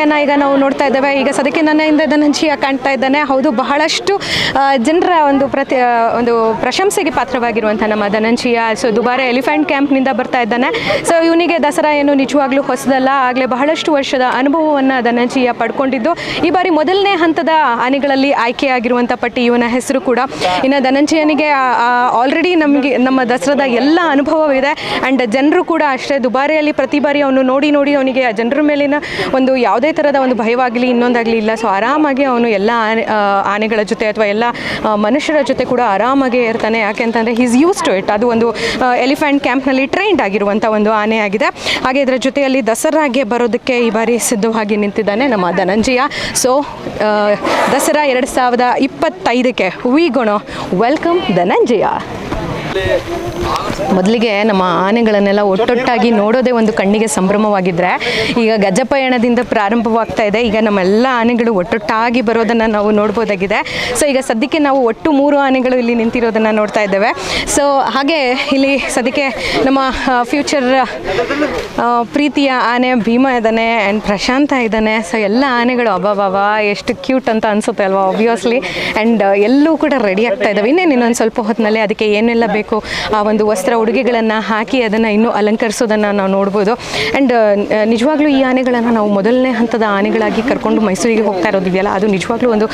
ಜೊತೆಯನ್ನು ಈಗ ನಾವು ನೋಡ್ತಾ ಇದ್ದೇವೆ. ಈಗ ಸದಕ್ಕೆ ನನ್ನ ಹಿಂದೆ ಧನಂಜಯ ಕಾಣ್ತಾ ಇದ್ದಾನೆ. ಹೌದು, ಬಹಳಷ್ಟು ಜನರ ಒಂದು ಪ್ರತಿ ಒಂದು ಪ್ರಶಂಸೆಗೆ ಪಾತ್ರವಾಗಿರುವಂಥ ನಮ್ಮ ಧನಂಜಿಯ. ಸೊ ದುಬಾರೆ ಎಲಿಫೆಂಟ್ ಕ್ಯಾಂಪ್ನಿಂದ ಬರ್ತಾ ಇದ್ದಾನೆ. ಸೊ ಇವನಿಗೆ ದಸರಾ ಏನು ನಿಜವಾಗ್ಲೂ ಹೊಸದಲ್ಲ. ಆಗಲೇ ಬಹಳಷ್ಟು ವರ್ಷದ ಅನುಭವವನ್ನು ಧನಂಜಿಯ ಪಡ್ಕೊಂಡಿದ್ದು, ಈ ಬಾರಿ ಮೊದಲನೇ ಹಂತದ ಆನೆಗಳಲ್ಲಿ ಆಯ್ಕೆಯಾಗಿರುವಂಥ ಪಟ್ಟಿ ಇವನ ಹೆಸರು ಕೂಡ. ಇನ್ನು ಧನಂಜಯನಿಗೆ ಆಲ್ರೆಡಿ ನಮಗೆ, ನಮ್ಮ ದಸರಾದ ಎಲ್ಲ ಅನುಭವವಿದೆ. ಆ್ಯಂಡ್ ಜನರು ಕೂಡ ಅಷ್ಟೇ, ದುಬಾರಿಯಲ್ಲಿ ಪ್ರತಿ ಬಾರಿ ಅವನು ನೋಡಿ ನೋಡಿ ಅವನಿಗೆ ಜನರ ಮೇಲಿನ ಒಂದು ಯಾವುದೇ ಥರದ ಒಂದು ಭಯವಾಗಲಿ, ಇನ್ನೊಂದಾಗಲಿ ಇಲ್ಲ. ಸೊ ಆರಾಮಾಗಿ ಅವನು ಎಲ್ಲ ಆನೆ ಆನೆಗಳ ಜೊತೆ ಅಥವಾ ಎಲ್ಲ ಮನುಷ್ಯರ ಜೊತೆ ಕೂಡ ಆರಾಮಾಗಿ ಇರ್ತಾನೆ. ಯಾಕೆ ಅಂತಂದರೆ ಈಸ್ ಯೂಸ್ ಟು ಇಟ್ ಅದು ಒಂದು ಎಲಿಫೆಂಟ್ ಕ್ಯಾಂಪ್ನಲ್ಲಿ ಟ್ರೈನ್ಡ್ ಆಗಿರುವಂಥ ಒಂದು ಆನೆ ಆಗಿದೆ. ಹಾಗೆ ಇದರ ಜೊತೆಯಲ್ಲಿ ದಸರಾಗೆ ಬರೋದಕ್ಕೆ ಈ ಬಾರಿ ಸಿದ್ಧವಾಗಿ ನಿಂತಿದ್ದಾನೆ ನಮ್ಮ ಧನಂಜಯ. ಸೊ ದಸರಾ ಎರಡು ಸಾವಿರದ ಇಪ್ಪತ್ತೈದಕ್ಕೆ ವಿ ಗುಣ ವೆಲ್ಕಮ್ ಧನಂಜಯ. ಮೊದಲಿಗೆ ನಮ್ಮ ಆನೆಗಳನ್ನೆಲ್ಲ ಒಟ್ಟೊಟ್ಟಾಗಿ ನೋಡೋದೇ ಒಂದು ಕಣ್ಣಿಗೆ ಸಂಭ್ರಮವಾಗಿದ್ದರೆ ಈಗ ಗಜಪಯಣದಿಂದ ಪ್ರಾರಂಭವಾಗ್ತಾ ಇದೆ. ಈಗ ನಮ್ಮೆಲ್ಲ ಆನೆಗಳು ಒಟ್ಟೊಟ್ಟಾಗಿ ಬರೋದನ್ನು ನಾವು ನೋಡ್ಬೋದಾಗಿದೆ. ಸೊ ಈಗ ಸದ್ಯಕ್ಕೆ ನಾವು ಒಟ್ಟು ಮೂರು ಆನೆಗಳು ಇಲ್ಲಿ ನಿಂತಿರೋದನ್ನು ನೋಡ್ತಾ ಇದ್ದೇವೆ. ಸೊ ಹಾಗೆ ಇಲ್ಲಿ ಸದ್ಯಕ್ಕೆ ನಮ್ಮ ಫ್ಯೂಚರ್ ಪ್ರೀತಿಯ ಆನೆ ಭೀಮ ಇದ್ದಾನೆ ಆ್ಯಂಡ್ ಪ್ರಶಾಂತ ಇದ್ದಾನೆ. ಸೊ ಎಲ್ಲ ಆನೆಗಳು ಅಬ್ಬಾಬಾಬ ಎಷ್ಟು ಕ್ಯೂಟ್ ಅಂತ ಅನಿಸುತ್ತೆ ಅಲ್ವಾ ಆಬ್ವಿಯಸ್ಲಿ ಆ್ಯಂಡ್ ಎಲ್ಲೂ ಕೂಡ ರೆಡಿ ಆಗ್ತಾ ಇದ್ದಾವೆ. ಇನ್ನೇನು ಇನ್ನೊಂದು ಸ್ವಲ್ಪ ಹೊತ್ತಿನಲ್ಲಿ ಅದಕ್ಕೆ ಏನೆಲ್ಲ ಬೇಕು, ಆ ಒಂದು ವಸ್ತ್ರ ಉಡುಗೆಗಳನ್ನು ಹಾಕಿ ಅದನ್ನು ಇನ್ನೂ ಅಲಂಕರಿಸೋದನ್ನು ನಾವು ನೋಡ್ಬೋದು. ಆ್ಯಂಡ್ ನಿಜವಾಗ್ಲೂ ಈ ಆನೆಗಳನ್ನು ನಾವು ಮೊದಲನೇ ಹಂತದ ಆನೆಗಳಾಗಿ ಕರ್ಕೊಂಡು ಮೈಸೂರಿಗೆ ಹೋಗ್ತಾ ಇರೋದಿದೆಯಲ್ಲ ಅದು ನಿಜವಾಗ್ಲೂ ಒಂದು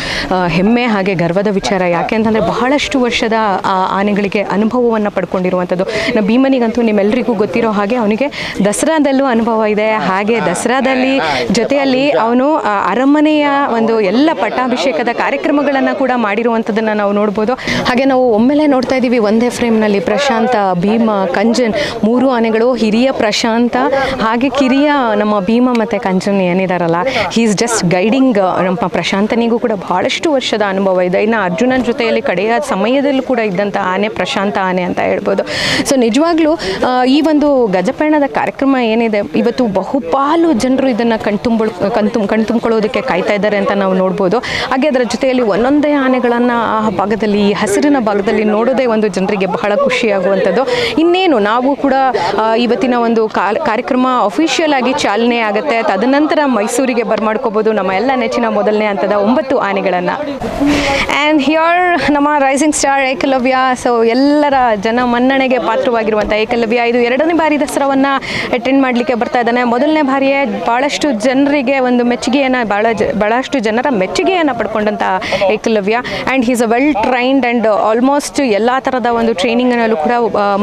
ಹೆಮ್ಮೆ ಹಾಗೆ ಗರ್ವದ ವಿಚಾರ. ಯಾಕೆ ಅಂತಂದರೆ ಬಹಳಷ್ಟು ವರ್ಷದ, ಆ, ಆನೆಗಳಿಗೆ ಅನುಭವವನ್ನು ಪಡ್ಕೊಂಡಿರುವಂಥದ್ದು. ನಮ್ಮ ಭೀಮನಿಗಂತೂ ನಿಮ್ಮೆಲ್ಲರಿಗೂ ಗೊತ್ತಿರೋ ಹಾಗೆ ಅವನಿಗೆ ದಸರಾದಲ್ಲೂ ಅನುಭವ ಇದೆ. ಹಾಗೆ ದಸರಾದಲ್ಲಿ ಜೊತೆಯಲ್ಲಿ ಅವನು ಅರಮನೆಯ ಒಂದು ಎಲ್ಲ ಪಟ್ಟಾಭಿಷೇಕದ ಕಾರ್ಯಕ್ರಮಗಳನ್ನು ಕೂಡ ಮಾಡಿರುವಂಥದ್ದನ್ನು ನಾವು ನೋಡ್ಬೋದು. ಹಾಗೆ ನಾವು ಒಮ್ಮೆಲೆ ನೋಡ್ತಾ ಇದ್ದೀವಿ ಒಂದೇ ಫ್ರೇಮ್ನಲ್ಲಿ ಪ್ರಶಾಂತ ಭೀಮ, ಕಂಜನ್ ಮೂರು ಆನೆಗಳು, ಹಿರಿಯ ಪ್ರಶಾಂತ ಹಾಗೆ ಕಿರಿಯ ನಮ್ಮ ಭೀಮ ಮತ್ತು ಕಂಜನ್ ಏನಿದಾರಲ್ಲ ಈಸ್ ಜಸ್ಟ್ ಗೈಡಿಂಗ್ ನಮ್ಮ ಪ್ರಶಾಂತನಿಗೂ ಕೂಡ ಬಹಳಷ್ಟು ವರ್ಷದ ಅನುಭವ ಇದೆ. ಇನ್ನು ಅರ್ಜುನನ ಜೊತೆಯಲ್ಲಿ ಕಡೆಯ ಸಮಯದಲ್ಲೂ ಕೂಡ ಇದ್ದಂಥ ಆನೆ, ಪ್ರಶಾಂತ ಆನೆ ಅಂತ ಹೇಳ್ಬೋದು. ಸೊ ನಿಜವಾಗ್ಲೂ ಈ ಒಂದು ಗಜಪಯಣದ ಕಾರ್ಯಕ್ರಮ ಏನಿದೆ, ಇವತ್ತು ಬಹುಪಾಲು ಜನರು ಇದನ್ನು ಕಣ್ತುಂಬ ಕಣ್ತುಂ, ಕಣ್ತುಂಬ್ಕೊಳ್ಳೋದಕ್ಕೆ ಕಾಯ್ತಾ ಇದ್ದಾರೆ ಅಂತ ನಾವು ನೋಡ್ಬೋದು. ಹಾಗೆ ಅದರ ಜೊತೆಯಲ್ಲಿ ಒಂದೊಂದೇ ಆನೆಗಳನ್ನು ಆ ಭಾಗದಲ್ಲಿ ಹಸಿರಿನ ಭಾಗದಲ್ಲಿ ನೋಡೋದೇ ಒಂದು ಜನರಿಗೆ ಬಹಳ ಖುಷಿಯಾಗುವಂಥದ್ದು. ಇನ್ನೇನು ನಾವು ಕೂಡ ಇವತ್ತಿನ ಒಂದು ಕಾರ್ಯಕ್ರಮ ಅಫಿಷಿಯಲ್ ಆಗಿ ಚಾಲನೆ ಆಗುತ್ತೆ. ತದನಂತರ ಮೈಸೂರಿಗೆ ಬರ್ಮಾಡ್ಕೋಬೋದು ನಮ್ಮ ಎಲ್ಲ ನೆಚ್ಚಿನ ಮೊದಲನೇ ಹಂತದ ಒಂಬತ್ತು ಆನೆಗಳನ್ನು. ಆ್ಯಂಡ್ ಹಿಯರ್ ನಮ್ಮ ರೈಸಿಂಗ್ ಸ್ಟಾರ್ ಏಕಲವ್ಯ ಸೊ ಎಲ್ಲರ ಜನ ಮನ್ನಣೆಗೆ ಪಾತ್ರವಾಗಿರುವಂಥ ಏಕಲವ್ಯ, ಇದು ಎರಡನೇ ಬಾರಿ ದಸರಾವನ್ನು ಅಟೆಂಡ್ ಮಾಡಲಿಕ್ಕೆ ಬರ್ತಾ ಇದ್ದಾನೆ. ಮೊದಲನೇ ಬಾರಿಯೇ ಭಾಳಷ್ಟು ಜನರಿಗೆ ಒಂದು ಮೆಚ್ಚುಗೆಯನ್ನು ಭಾಳ ಜ ಭಾಳಷ್ಟು ಜನರ ಮೆಚ್ಚುಗೆಯನ್ನು ಪಡ್ಕೊಂಡಂಥ Ekalavya. And he's a well trained and almost ಎಲ್ಲ ಥರದ ಒಂದು ಟ್ರೈನಿಂಗ್ನಲ್ಲೂ ಕೂಡ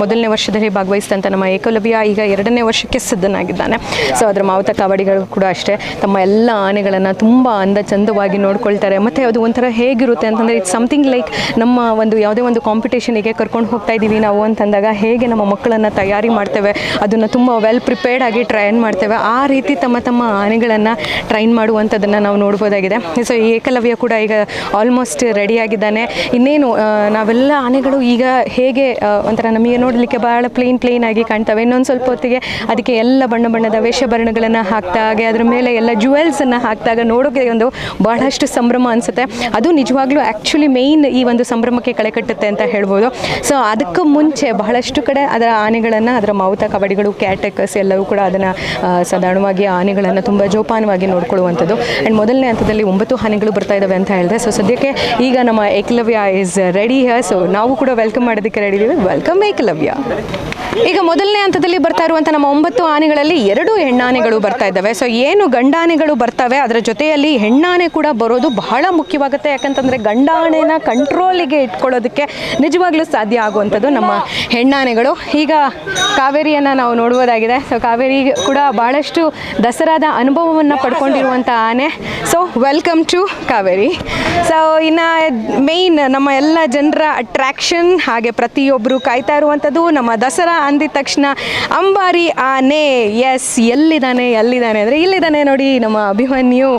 ಮೊದಲನೇ ವರ್ಷದಲ್ಲಿ ಭಾಗವಹಿಸಿದಂಥ ನಮ್ಮ ಏಕಲವ್ಯ ಈಗ ಎರಡನೇ ವರ್ಷಕ್ಕೆ ಸಿದ್ಧನಾಗಿದ್ದಾನೆ. ಸೊ ಅದರ ಮಾವುತ ಕಾವಡಿಗಳು ಕೂಡ ಅಷ್ಟೇ. ತಮ್ಮ ಎಲ್ಲ ಆನೆಗಳನ್ನು ತುಂಬ ಅಂದ ಚಂದವಾಗಿ ನೋಡ್ಕೊಳ್ತಾರೆ. ಮತ್ತು ಅದು ಒಂಥರ ಹೇಗಿರುತ್ತೆ ಅಂತಂದರೆ ಇಟ್ಸ್ ಸಮಥಿಂಗ್ ಲೈಕ್ ನಮ್ಮ ಒಂದು ಯಾವುದೇ ಒಂದು ಕಾಂಪಿಟೇಷನಿಗೆ ಕರ್ಕೊಂಡು ಹೋಗ್ತಾ ಇದ್ದೀವಿ ನಾವು ಅಂತಂದಾಗ ಹೇಗೆ ನಮ್ಮ ಮಕ್ಕಳನ್ನು ತಯಾರಿ ಮಾಡ್ತೇವೆ, ಅದನ್ನು ತುಂಬ ವೆಲ್ ಪ್ರಿಪೇರ್ಡ್ ಆಗಿ ಟ್ರೈನ್ ಮಾಡ್ತೇವೆ, ಆ ರೀತಿ ತಮ್ಮ ತಮ್ಮ ಆನೆಗಳನ್ನು ಟ್ರೈನ್ ಮಾಡುವಂಥದ್ದನ್ನು ನಾವು ನೋಡ್ಬೋದಾಗಿದೆ. ಸೊ ಈ ಏಕಲವ್ಯ ಕೂಡ ಈಗ ಆಲ್ಮೋಸ್ಟ್ ರೆಡಿಯಾಗಿದ್ದಾನೆ ಇನ್ನೇನು ನಾವೆಲ್ಲ ಆನೆಗಳು ಈಗ ಹೇಗೆ ಒಂಥರ ನಮಗೆ ನೋಡಲಿಕ್ಕೆ ಭಾಳ ಪ್ಲೇನ್ ಪ್ಲೇನ್ ಆಗಿ ಕಾಣ್ತವೆ. ಇನ್ನೊಂದು ಸ್ವಲ್ಪ ಹೊತ್ತಿಗೆ ಅದಕ್ಕೆ ಎಲ್ಲ ಬಣ್ಣ ಬಣ್ಣದ ವೇಷಭರಣಗಳನ್ನು ಹಾಕ್ತಾ ಹಾಗೆ ಅದ್ರ ಮೇಲೆ ಎಲ್ಲ ಜುವೆಲ್ಸನ್ನು ಹಾಕಿದಾಗ ನೋಡೋಕೆ ಒಂದು ಬಹಳಷ್ಟು ಸಂಭ್ರಮ ಅನಿಸುತ್ತೆ. ಅದು ನಿಜವಾಗ್ಲೂ ಆ್ಯಕ್ಚುಲಿ ಮೇಯ್ನ್ ಈ ಒಂದು ಸಂಭ್ರಮಕ್ಕೆ ಕಳೆ ಕಟ್ಟುತ್ತೆ ಅಂತ ಹೇಳ್ಬೋದು. ಸೊ ಅದಕ್ಕೂ ಮುಂಚೆ ಬಹಳಷ್ಟು ಕಡೆ ಅದರ ಆನೆಗಳನ್ನು, ಅದರ ಮಾವುತ ಕಬಡ್ಡಿಗಳು ಕ್ಯಾಟಕಸ್ ಎಲ್ಲವೂ ಕೂಡ ಅದನ್ನು ಸಾಧಾರಣವಾಗಿ ಆನೆಗಳನ್ನು ತುಂಬ ಜೋಪಾನವಾಗಿ ನೋಡ್ಕೊಳ್ಳುವಂಥದ್ದು. ಆ್ಯಂಡ್ ಮೊದಲನೇ ಹಂತದಲ್ಲಿ ಒಂಬತ್ತು ಆನೆಗಳು ಬರ್ತಾ ಇದ್ದಾವೆ ಅಂತ ಹೇಳಿದೆ. ಸೊ ಸದ್ಯಕ್ಕೆ ಈಗ ನಮ್ಮ Ekalavya is ready here so ನಾವು ಕೂಡ ವೆಲ್ಕಮ್ ಮಾಡೋದಕ್ಕೆ ರೆಡಿ ಇದ್ದೀವಿ ವೆಲ್ಕಮ್ ಏಕಲವ್ಯ. ಈಗ ಮೊದಲನೇ ಹಂತದಲ್ಲಿ ಬರ್ತಾ ಇರುವಂಥ ನಮ್ಮ ಒಂಬತ್ತು ಆನೆಗಳಲ್ಲಿ ಎರಡು ಹೆಣ್ಣಾನೆಗಳು ಬರ್ತಾ ಇದ್ದಾವೆ. ಸೊ ಏನು ಗಂಡಾನೆಗಳು ಬರ್ತವೆ? ಅದರ ಜೊತೆಯಲ್ಲಿ ಹೆಣ್ಣಾನೆ ಕೂಡ ಬರೋದು ಬಹಳ ಮುಖ್ಯವಾಗುತ್ತೆ. ಯಾಕಂತಂದರೆ ಗಂಡಾನೆನ ಕಂಟ್ರೋಲಿಗೆ ಇಟ್ಕೊಳ್ಳೋದಕ್ಕೆ ನಿಜವಾಗ್ಲೂ ಸಾಧ್ಯ ಆಗುವಂಥದ್ದು ನಮ್ಮ ಹೆಣ್ಣಾನೆಗಳು. ಈಗ ಕಾವೇರಿಯನ್ನು ನಾವು ನೋಡುವುದಾಗಿದೆ ಸೊ ಕಾವೇರಿ ಕೂಡ ಬಹಳಷ್ಟು ದಸರಾದ ಅನುಭವವನ್ನು ಪಡ್ಕೊಂಡಿರುವಂಥ ಆನೆ. So welcome to Kaveri. So ಇನ್ನು ಮೇಯ್ನ್ ನಮ್ಮ ಎಲ್ಲ ಜನರ ಅಟ್ರಾಕ್ಷನ್ ಹಾಗೆ ಪ್ರತಿಯೊಬ್ಬರು ಕಾಯ್ತಾ ಇರುವಂಥದ್ದು ನಮ್ಮ ದಸರಾ ಅಂದಿದ ತಕ್ಷಣ ಅಂಬಾರಿ ಆನೆ ಎಸ್ ಎಲ್ಲಿದ್ದಾನೆ ಎಲ್ಲಿದ್ದಾನೆ ಅಂದರೆ ಇಲ್ಲಿದ್ದಾನೆ ನೋಡಿ ನಮ್ಮ ಅಭಿಮನ್ಯು.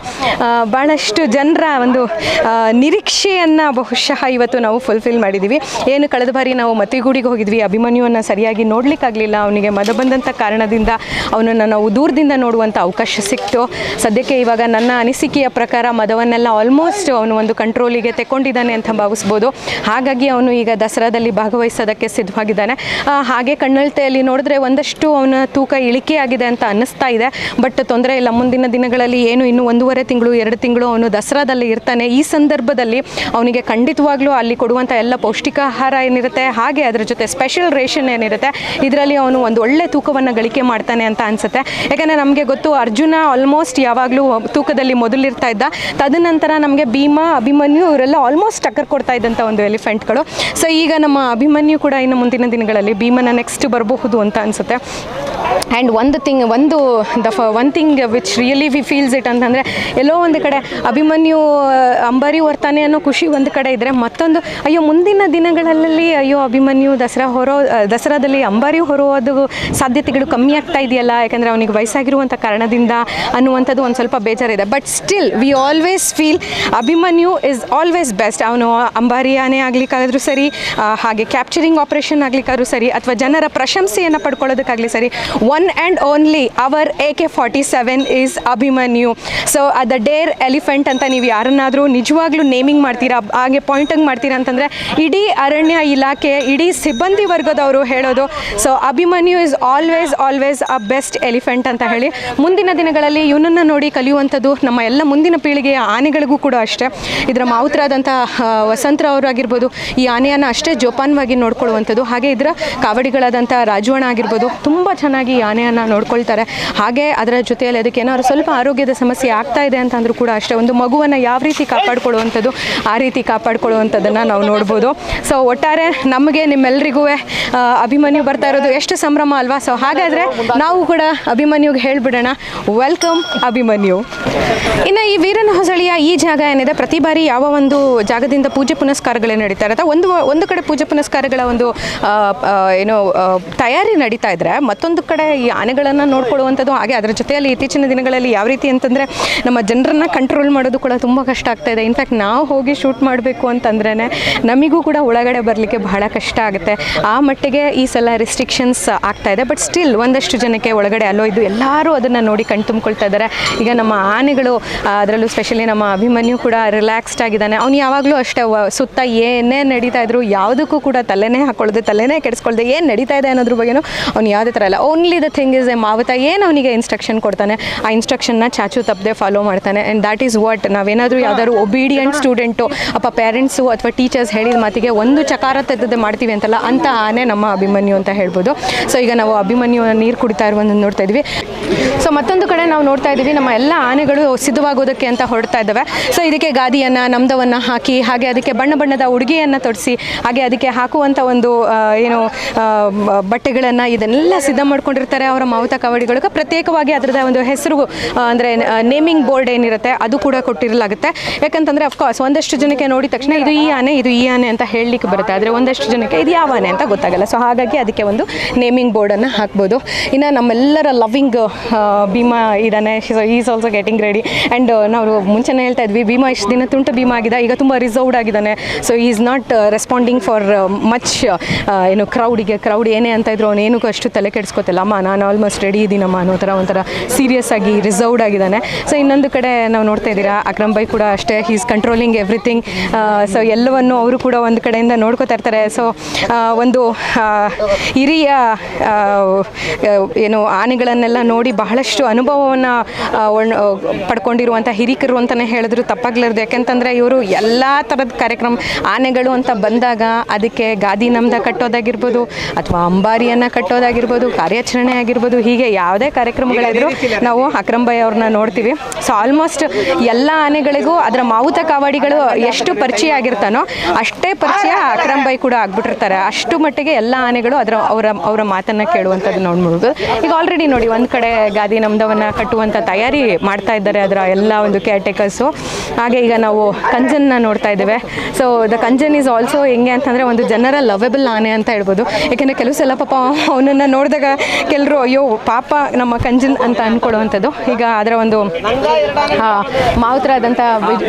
ಭಾಳಷ್ಟು ಜನರ ಒಂದು ನಿರೀಕ್ಷೆಯನ್ನು ಬಹುಶಃ ಇವತ್ತು ನಾವು ಫುಲ್ಫಿಲ್ ಮಾಡಿದ್ದೀವಿ ಏನು ಕಳೆದ ಬಾರಿ ನಾವು ಮತಿಗೂಡಿಗೆ ಹೋಗಿದ್ವಿ. ಅಭಿಮನ್ಯುವನ್ನು ಸರಿಯಾಗಿ ನೋಡಲಿಕ್ಕಾಗಲಿಲ್ಲ. ಅವನಿಗೆ ಮದ ಬಂದಂಥ ಕಾರಣದಿಂದ ಅವನನ್ನು ನಾವು ದೂರದಿಂದ ನೋಡುವಂಥ ಅವಕಾಶ ಸಿಕ್ತು. ಸದ್ಯಕ್ಕೆ ಇವಾಗ ನನ್ನ ಅನಿಸಿಕೆಯ ಪ್ರಕಾರ ಮದವನ್ನೆಲ್ಲ ಆಲ್ಮೋಸ್ಟ್ ಅವನು ಒಂದು ಕಂಟ್ರೋಲಿಗೆ ತೆಕ್ಕೊಂಡಿದ್ದಾನೆ ಅಂತ ಭಾವಿಸ್ಬೋದು. ಹಾಗಾಗಿ ಅವನು ಈಗ ದಸರಾದಲ್ಲಿ ಭಾಗವಹಿಸೋದಕ್ಕೆ ಸಿದ್ಧವಾಗಿದ್ದಾನೆ. ಹಾಗೆ ಕಣ್ಣಳತೆಯಲ್ಲಿ ನೋಡಿದ್ರೆ ಒಂದಷ್ಟು ಅವನ ತೂಕ ಇಳಿಕೆ ಆಗಿದೆ ಅಂತ ಅನ್ನಿಸ್ತಾ ಇದೆ. ಬಟ್ ತೊಂದರೆ ಇಲ್ಲ. ಮುಂದಿನ ದಿನಗಳಲ್ಲಿ ಏನು ಇನ್ನೂ ಒಂದೂವರೆ ತಿಂಗಳು, ಎರಡು ತಿಂಗಳು ಅವನು ದಸರಾದಲ್ಲಿ ಇರ್ತಾನೆ. ಈ ಸಂದರ್ಭದಲ್ಲಿ ಅವನಿಗೆ ಖಂಡಿತವಾಗ್ಲೂ ಅಲ್ಲಿ ಕೊಡುವಂಥ ಎಲ್ಲ ಪೌಷ್ಟಿಕಾಹಾರ ಏನಿರುತ್ತೆ, ಹಾಗೆ ಅದರ ಜೊತೆ ಸ್ಪೆಷಲ್ ರೇಷನ್ ಏನಿರುತ್ತೆ, ಇದರಲ್ಲಿ ಅವನು ಒಂದು ಒಳ್ಳೆ ತೂಕವನ್ನು ಗಳಿಕೆ ಮಾಡ್ತಾನೆ ಅಂತ ಅನಿಸುತ್ತೆ. ಯಾಕಂದರೆ ನಮಗೆ ಗೊತ್ತು ಅರ್ಜುನ ಆಲ್ಮೋಸ್ಟ್ ಯಾವಾಗಲೂ ತೂಕದಲ್ಲಿ ಮೊದಲಿರ್ತಾ ಇದ್ದ. ತದನಂತರ ನಮಗೆ ಭೀಮಾ ಅಭಿಮನ್ಯು ಇವರೆಲ್ಲ ಆಲ್ಮೋಸ್ಟ್ ಟಕ್ಕರ್ ಕೊಡ್ತಾ ಇದ್ದಂಥ ಒಂದು ಎಲಿಫೆಂಟ್ಗಳು ಸೊ ಈಗ ನಮ್ಮ ಅಭಿಮನ್ಯು ಕೂಡ ಇನ್ನು ಮುಂದಿನ ದಿನಗಳಲ್ಲಿ ಭೀಮನ ನೆಕ್ಸ್ಟ್ ಬರಬಹುದು ಅಂತ ಅನಿಸುತ್ತೆ. ಆ್ಯಂಡ್ ಒಂದು ಥಿಂಗ್ ಒಂದು ದ ಫ one thing which really we feels it ಅಂತಂದರೆ, ಎಲ್ಲೋ ಒಂದು ಕಡೆ ಅಭಿಮನ್ಯು ಅಂಬಾರಿ ವರ್ತಾನೆ ಅನ್ನೋ ಖುಷಿ ಒಂದು ಕಡೆ ಇದ್ದರೆ ಮತ್ತೊಂದು, ಅಯ್ಯೋ, ಮುಂದಿನ ದಿನಗಳಲ್ಲಿ ಅಯ್ಯೋ, ಅಭಿಮನ್ಯು ದಸರಾ ಹೊರೋ ದಸರಾದಲ್ಲಿ ಅಂಬಾರಿ ಹೊರೋದು ಸಾಧ್ಯತೆಗಳು ಕಮ್ಮಿ ಆಗ್ತಾ ಇದೆಯಲ್ಲ, ಯಾಕಂದರೆ ಅವನಿಗೆ ವಯಸ್ಸಾಗಿರುವಂಥ ಕಾರಣದಿಂದ ಅನ್ನುವಂಥದ್ದು ಒಂದು ಸ್ವಲ್ಪ ಬೇಜಾರಿದೆ. But still we always feel Abhimanyu is always best ಅವನು ಅಂಬಾರಿ ಆನೆ ಆಗ್ಲಿಕ್ಕಾದ್ರೂ ಸರಿ ಹಾಗೆ ಕ್ಯಾಪ್ಚರಿಂಗ್ ಆಪರೇಷನ್ ಆಗ್ಲಿಕ್ಕಾದ್ರೂ ಸರಿ, ಅಥವಾ ಜನರ ಪ್ರಶಂಸೆಯನ್ನು ಪಡ್ಕೊಳ್ಳೋದಕ್ಕಾಗಲಿ ಸರಿ one and only our A K forty seven is Abhimanyu so ಅದ ಡೇರ್ ಎಲಿಫೆಂಟ್ ಅಂತ ನೀವು ಯಾರನ್ನಾದರೂ ನಿಜವಾಗ್ಲೂ ನೇಮಿಂಗ್ ಮಾಡ್ತೀರಾ, ಹಾಗೆ ಪಾಯಿಂಟಿಂಗ್ ಮಾಡ್ತೀರಾ ಅಂತಂದರೆ, ಇಡೀ ಅರಣ್ಯ ಇಲಾಖೆ, ಇಡೀ ಸಿಬ್ಬಂದಿ ವರ್ಗದವರು ಹೇಳೋದು so Abhimanyu is always always a best elephant ಅಂತ ಹೇಳಿ, ಮುಂದಿನ ದಿನಗಳಲ್ಲಿ ಇವನನ್ನು ನೋಡಿ ಕಲಿಯುವಂಥದ್ದು ನಮ್ಮ ಎಲ್ಲ ಮುಂದಿನ ಪೀಳಿಗೆಯ ಆನೆಗಳಿಗೂ ಕೂಡ ಅಷ್ಟೇ. ಇದರ ಮಾವುತರಾದಂಥ ವಸಂತರ ಅವರಾಗಿರ್ಬೋದು ಈ ಆನೆಯನ್ನು ಅಷ್ಟೇ ಜೋಪಾನವಾಗಿ ನೋಡ್ಕೊಳ್ಳುವಂಥದ್ದು, ಹಾಗೆ ಇದರ ಕಾವಡಿಗಳಾದಂಥ ರಾಜವಣ ಆಗಿರ್ಬೋದು, ತುಂಬ ಚೆನ್ನಾಗಿ ಈ ಆನೆಯನ್ನು ನೋಡ್ಕೊಳ್ತಾರೆ. ಹಾಗೆ ಅದರ ಜೊತೆಯಲ್ಲಿ ಅದಕ್ಕೆ ಏನಾದ್ರು ಸ್ವಲ್ಪ ಆರೋಗ್ಯದ ಸಮಸ್ಯೆ ಆಗ್ತಾ ಇದೆ ಅಂತಂದ್ರೂ ಕೂಡ ಅಷ್ಟೇ ಒಂದು ಮಗುವನ್ನು ಯಾವ ರೀತಿ ಕಾಪಾಡ್ಕೊಳ್ಳುವಂಥದ್ದು, ಆ ರೀತಿ ಕಾಪಾಡ್ಕೊಳ್ಳುವಂಥದ್ದನ್ನು ನಾವು ನೋಡ್ಬೋದು. ಸೊ ಒಟ್ಟಾರೆ ನಮಗೆ ನಿಮ್ಮೆಲ್ಲರಿಗೂ ಅಭಿಮನ್ಯು ಬರ್ತಾ ಇರೋದು ಎಷ್ಟು ಸಂಭ್ರಮ ಅಲ್ವಾ? ಸೊ ಹಾಗಾದರೆ ನಾವು ಕೂಡ ಅಭಿಮನ್ಯುಗೆ ಹೇಳಿಬಿಡೋಣ. ವೆಲ್ಕಮ್ ಅಭಿಮನ್ಯು. ಇನ್ನು ಈ ವೀರನ ಹೊಸಳಿಯ ಈ ಜಾಗ ಏನಿದೆ? ಪ್ರತಿ ಬಾರಿ ಯಾವ ಒಂದು ಜಾಗದಿಂದ ಪೂಜೆ ಪುನಸ್ಕಾರಗಳೇ ನಡೀತಾ ಇರುತ್ತೆ. ಒಂದು ಒಂದು ಕಡೆ ಪೂಜೆ ಪುನಸ್ಕಾರಗಳ ಒಂದು ಏನು ತಯಾರಿ ನಡೀತಾ ಇದ್ರೆ ಮತ್ತೊಂದು ಕಡೆ ಈ ಆನೆಗಳನ್ನು ನೋಡ್ಕೊಳ್ಳುವಂಥದ್ದು ಹಾಗೆ ಅದರ ಜೊತೆಯಲ್ಲಿ ಇತ್ತೀಚಿನ ದಿನಗಳಲ್ಲಿ ಯಾವ ರೀತಿ ಅಂತಂದರೆ ನಮ್ಮ ಜನರನ್ನು ಕಂಟ್ರೋಲ್ ಮಾಡೋದು ಕೂಡ ತುಂಬ ಕಷ್ಟ ಆಗ್ತಾ ಇದೆ. ಇನ್ಫ್ಯಾಕ್ಟ್ ನಾವು ಹೋಗಿ ಶೂಟ್ ಮಾಡಬೇಕು ಅಂತಂದ್ರೇ ನಮಗೂ ಕೂಡ ಒಳಗಡೆ ಬರಲಿಕ್ಕೆ ಬಹಳ ಕಷ್ಟ ಆಗುತ್ತೆ. ಆ ಮಟ್ಟಿಗೆ ಈ ಸಲ ರೆಸ್ಟ್ರಿಕ್ಷನ್ಸ್ ಆಗ್ತಾ ಇದೆ. ಬಟ್ ಸ್ಟಿಲ್ ಒಂದಷ್ಟು ಜನಕ್ಕೆ ಒಳಗಡೆ ಅಲ್ಲೋ ಇದು ಎಲ್ಲರೂ ಅದನ್ನು ನೋಡಿ ಕಣ್ ತುಂಬಿಕೊಳ್ತಾ ಇದ್ದಾರೆ ಈಗ ನಮ್ಮ ಆನೆಗಳು ಅದರಲ್ಲೂ ಸ್ಪೆಷಲಿ ನಮ್ಮ ಅಭಿಮನ್ಯು ಕೂಡ ರಿಲ್ಯಾಕ್ಸ್ಡ್ ಆಗಿದ್ದಾನೆ. ಅವ್ನು ಯಾವಾಗಲೂ ಅಷ್ಟೇ ಸುತ್ತ ಏನೇ ನಡೀತಾ ಇದ್ರು ಯಾವುದಕ್ಕೂ ಕೂಡ ತಲೆನೇ ಹಾಕೊಳ್ಳದೆ ತಲೆನೇ ಕೆಡಿಸ್ಕೊಳ್ದೆ ಏನು ನಡೀತಾ ಇದೆ ಅನ್ನೋದ್ರ ಬಗ್ಗೆನೂ ಅವ್ನು ಯಾವುದೇ ಥರ ಇಲ್ಲ. Only the thing is a ಮಾವತ ಏನು ಅವನಿಗೆ ಇನ್ಸ್ಟ್ರಕ್ಷನ್ ಕೊಡ್ತಾನೆ ಆ ಇನ್ಸ್ಟ್ರಕ್ಷನ್ನ ಚಾಚು ತಪ್ಪದೆ ಫಾಲೋ ಮಾಡ್ತಾನೆ. ಆ್ಯಂಡ್ ದ್ಯಾಟ್ ಈಸ್ ವಾಟ್ ನಾವೇನಾದರೂ ಯಾವ್ದಾದ್ರು ಒಬೀಡಿಯಂಟ್ ಸ್ಟೂಡೆಂಟು ಅಪ್ಪ ಪೇರೆಂಟ್ಸು ಅಥವಾ ಟೀಚರ್ಸ್ ಹೇಳಿದ ಮಾತಿಗೆ ಒಂದು ಚಕಾರ ತೆಗೆದೇ ಮಾಡ್ತೀವಿ ಅಂತಲ್ಲ ಅಂತ ಆನೆ ನಮ್ಮ ಅಭಿಮನ್ಯು ಅಂತ ಹೇಳ್ಬೋದು. ಸೊ ಈಗ ನಾವು ಅಭಿಮನ್ಯು ನೀರು ಕುಡಿತಾ ಇರುವಂತ ನೋಡ್ತಾ ಇದ್ವಿ ಸೊ ಮತ್ತೊಂದು ಕಡೆ ನಾವು ನೋಡ್ತಾ ಇದ್ದೀವಿ ನಮ್ಮ ಎಲ್ಲ ಆನೆಗಳು ಸಿದ್ಧವಾಗೋದಕ್ಕೆ ಅಂತ ಹೊರಡ್ತಾ ಇದ್ದಾವೆ. ಸೊ ಇದಕ್ಕೆ ಗಾದಿಯನ್ನು ನಮ್ದವನ್ನು ಹಾಕಿ, ಹಾಗೆ ಅದಕ್ಕೆ ಬಣ್ಣ ಬಣ್ಣದ ಉಡುಗೆಯನ್ನು ತೊಡಿಸಿ, ಹಾಗೆ ಅದಕ್ಕೆ ಹಾಕುವಂಥ ಒಂದು ಏನು ಬಟ್ಟೆಗಳನ್ನು ಇದನ್ನೆಲ್ಲ ಸಿದ್ಧ ಮಾಡ್ಕೊಂಡಿರ್ತಾರೆ ಅವರ ಮಾವುತ ಕವಡಿಗಳಿಗೆ. ಪ್ರತ್ಯೇಕವಾಗಿ ಅದರದ ಒಂದು ಹೆಸರು ಅಂದರೆ ನೇಮಿಂಗ್ ಬೋರ್ಡ್ ಏನಿರುತ್ತೆ, ಅದು ಕೂಡ ಕೊಟ್ಟಿರಲಾಗುತ್ತೆ. ಯಾಕಂತಂದರೆ ಅಫ್ಕೋರ್ಸ್ ಒಂದಷ್ಟು ಜನಕ್ಕೆ ನೋಡಿದ ತಕ್ಷಣ ಇದು ಈ ಆನೆ, ಇದು ಈ ಆನೆ ಅಂತ ಹೇಳಲಿಕ್ಕೆ ಬರುತ್ತೆ. ಆದರೆ ಒಂದಷ್ಟು ಜನಕ್ಕೆ ಇದು ಯಾವ ಆನೆ ಅಂತ ಗೊತ್ತಾಗಲ್ಲ. ಸೊ ಹಾಗಾಗಿ ಅದಕ್ಕೆ ಒಂದು ನೇಮಿಂಗ್ ಬೋರ್ಡನ್ನು ಹಾಕ್ಬೋದು. ಇನ್ನು ನಮ್ಮೆಲ್ಲರ ಲವಿಂಗ್ ಭೀಮಾ ಇದ್ದಾನೆ. Is also getting ready and ನಾವು ಮುಂಚೆನೇ ಹೇಳ್ತಾ ಇದ್ವಿ, ಭೀಮಾ ಇಷ್ಟು ದಿನ ತುಂಟ ಭೀಮ ಆಗಿದೆ ಈಗ ತುಂಬ ರಿಸರ್ವ್ಡ್ ಆಗಿದ್ದಾನೆ. So is not responding for much ಏನು ಕ್ರೌಡಿಗೆ ಕ್ರೌಡ್ ಏನೇ ಅಂತ ಇದ್ರು ಅವನು ಏನಕ್ಕೂ ಅಷ್ಟು ತಲೆ ಕೆಡಿಸ್ಕೊತಿಲ್ಲ. ಅಮ್ಮ, ನಾನು ಆಲ್ಮೋಸ್ಟ್ ರೆಡಿ ಇದ್ದೀನಮ್ಮ ಅನ್ನೋ ಥರ ಒಂಥರ ಸೀರಿಯಸ್ ಆಗಿ ರಿಸರ್ವ್ಡ್ ಆಗಿದ್ದಾನೆ. ಸೊ ಇನ್ನೊಂದು ಕಡೆ ನಾವು ನೋಡ್ತಾ ಇದ್ದೀರಾ, ಅಕ್ರಮ್ ಬೈ ಕೂಡ ಅಷ್ಟೇ ಹೀಸ್ ಕಂಟ್ರೋಲಿಂಗ್ ಎವ್ರಿಥಿಂಗ್ ಸೊ ಎಲ್ಲವನ್ನು ಅವರು ಕೂಡ ಒಂದು ಕಡೆಯಿಂದ ನೋಡ್ಕೋತಾ ಇರ್ತಾರೆ. ಸೊ ಒಂದು ಹಿರಿಯ ಏನು ಆನೆಗಳನ್ನೆಲ್ಲ ನೋಡಿ ಬಹಳಷ್ಟು ಅನುಭವವನ್ನು ಪಡ್ಕೊಂಡಿರುವಂಥ ಹಿರಿಕರು ಅಂತಲೇ ಹೇಳಿದ್ರು. ತಪ್ಪಾಗ್ಲಾರ್ದು. ಯಾಕೆಂತಂದರೆ ಇವರು ಎಲ್ಲ ಥರದ ಕಾರ್ಯಕ್ರಮ ಆನೆಗಳು ಅಂತ ಬಂದಾಗ ಅದಕ್ಕೆ ಗಾದಿ ನಮ್ದ ಕಟ್ಟೋದಾಗಿರ್ಬೋದು ಅಥವಾ ಅಂಬಾರಿಯನ್ನ ಕಟ್ಟೋದಾಗಿರ್ಬೋದು ಕಾರ್ಯಾಚರಣೆ ಆಗಿರ್ಬೋದು ಹೀಗೆ ಯಾವುದೇ ಕಾರ್ಯಕ್ರಮಗಳಾದರೂ ನಾವು ಅಕ್ರಮ್ ಬೈ ಅವ್ರನ್ನ ನೋಡ್ತೀವಿ. ಸೊ ಆಲ್ಮೋಸ್ಟ್ ಎಲ್ಲ ಆನೆಗಳಿಗೂ ಅದರ ಮಾವುತ ಕಾವಾಡಿಗಳು ಎಷ್ಟು ಪರಿಚಯ ಆಗಿರ್ತಾನೋ ಅಷ್ಟೇ ಪರಿಚಯ ಅಕ್ರಮ್ ಬೈ ಕೂಡ ಆಗ್ಬಿಟ್ಟಿರ್ತಾರೆ. ಅಷ್ಟು ಮಟ್ಟಿಗೆ ಎಲ್ಲ ಆನೆಗಳು ಅದರ ಅವರ ಅವರ ಮಾತನ್ನ ಕೇಳುವಂಥದ್ದು ನೋಡ್ಬೋದು. ಈಗ ಆಲ್ರೆಡಿ ನೋಡಿ ಒಂದು ಕಡೆ ಗಾದಿ ನಮ್ದವನ್ನ ಕಟ್ಟುವಂಥ ತಯಾರಿ ಮಾಡ್ತಾ ಇದ್ದಾರೆ ಅದರ ಎಲ್ಲ ಒಂದು ಕೇರ್ ಟೇಕರ್ಸು ಹಾಗೆ ಈಗ ನಾವು ಕಂಜನ್ನ ನೋಡ್ತಾ ಇದ್ದೇವೆ. So the Kanjan is also ಹೆಂಗೆ ಅಂತಂದರೆ ಒಂದು ಜನರ ಲವೆಬಲ್ ಆನೆ ಅಂತ ಹೇಳ್ಬೋದು. ಯಾಕೆಂದರೆ ಕೆಲವು ಸಲ ಪಾಪ ಅವನನ್ನು ನೋಡಿದಾಗ ಕೆಲರು, ಅಯ್ಯೋ, ಪಾಪ ನಮ್ಮ ಕಂಜನ್ ಅಂತ ಅಂದ್ಕೊಳ್ಳುವಂಥದ್ದು ಈಗ ಅದರ ಒಂದು ಮಾವುತರಾದಂಥ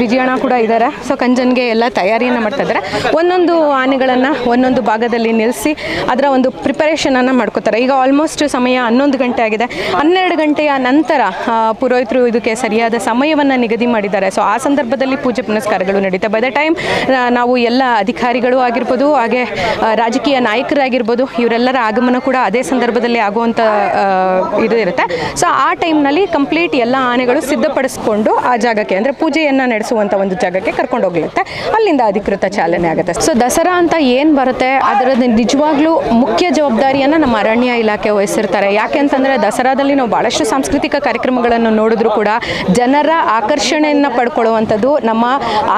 ವಿಜಯಣ ಕೂಡ ಇದ್ದಾರೆ. ಸೊ ಕಂಜನ್ಗೆ ಎಲ್ಲ ತಯಾರಿಯನ್ನು ಮಾಡ್ತಾ ಇದ್ದಾರೆ. ಒಂದೊಂದು ಆನೆಗಳನ್ನು ಒಂದೊಂದು ಭಾಗದಲ್ಲಿ ನಿಲ್ಲಿಸಿ ಅದರ ಒಂದು ಪ್ರಿಪರೇಷನನ್ನು ಮಾಡ್ಕೋತಾರೆ. ಈಗ ಆಲ್ಮೋಸ್ಟ್ ಸಮಯ ಹನ್ನೊಂದು ಗಂಟೆ ಆಗಿದೆ. ಹನ್ನೆರಡು ಗಂಟೆಯ ನಂತರ ಪುರೋಹಿತರು ಇದಕ್ಕೆ ಸರಿಯಾದ ಸಮಯವನ್ನು ನಿಗದಿ ಮಾಡಿದ್ದಾರೆ. ಸೊ ಆ ಸಂದರ್ಭದಲ್ಲಿ ಪೂಜೆ ಪುನಸ್ಕಾರಗಳು ನಡೀತಾ ಬೈ ದ ಟೈಮ್ ನಾವು ಎಲ್ಲ ಅಧಿಕಾರಿಗಳು ಆಗಿರ್ಬೋದು, ಹಾಗೆ ರಾಜಕೀಯ ನಾಯಕರಾಗಿರ್ಬೋದು, ಇವರೆಲ್ಲರ ಆಗಮನ ಕೂಡ ಅದೇ ಸಂದರ್ಭದಲ್ಲಿ ಆಗುವಂಥ ಇದು ಇರುತ್ತೆ. ಸೊ ಆ ಟೈಮ್ನಲ್ಲಿ ಕಂಪ್ಲೀಟ್ ಎಲ್ಲ ಆನೆಗಳು ಸಿದ್ಧಪಡಿಸ್ಕೊಂಡು ಆ ಜಾಗಕ್ಕೆ, ಅಂದರೆ ಪೂಜೆಯನ್ನು ನಡೆಸುವಂಥ ಒಂದು ಜಾಗಕ್ಕೆ ಕರ್ಕೊಂಡು ಹೋಗ್ಲಿರುತ್ತೆ ಅಲ್ಲಿಂದ ಅಧಿಕೃತ ಚಾಲನೆ ಆಗುತ್ತೆ. ಸೊ ದಸರಾ ಅಂತ ಏನು ಬರುತ್ತೆ ಅದರ ನಿಜವಾಗ್ಲೂ ಮುಖ್ಯ ಜವಾಬ್ದಾರಿಯನ್ನು ನಮ್ಮ ಅರಣ್ಯ ಇಲಾಖೆ ವಹಿಸಿರ್ತಾರೆ. ಯಾಕೆ ಅಂತಂದರೆ, ದಸರಾದಲ್ಲಿ ನಾವು ಭಾಳಷ್ಟು ಸಾಂಸ್ಕೃತಿಕ ಕಾರ್ಯಕ್ರಮಗಳನ್ನು ನೋಡಿದ್ರು ಕೂಡ ಜನರ ಆಕರ್ಷಣೆಯನ್ನು ಪಡ್ಕೊಳ್ಳುವಂಥದ್ದು ನಮ್ಮ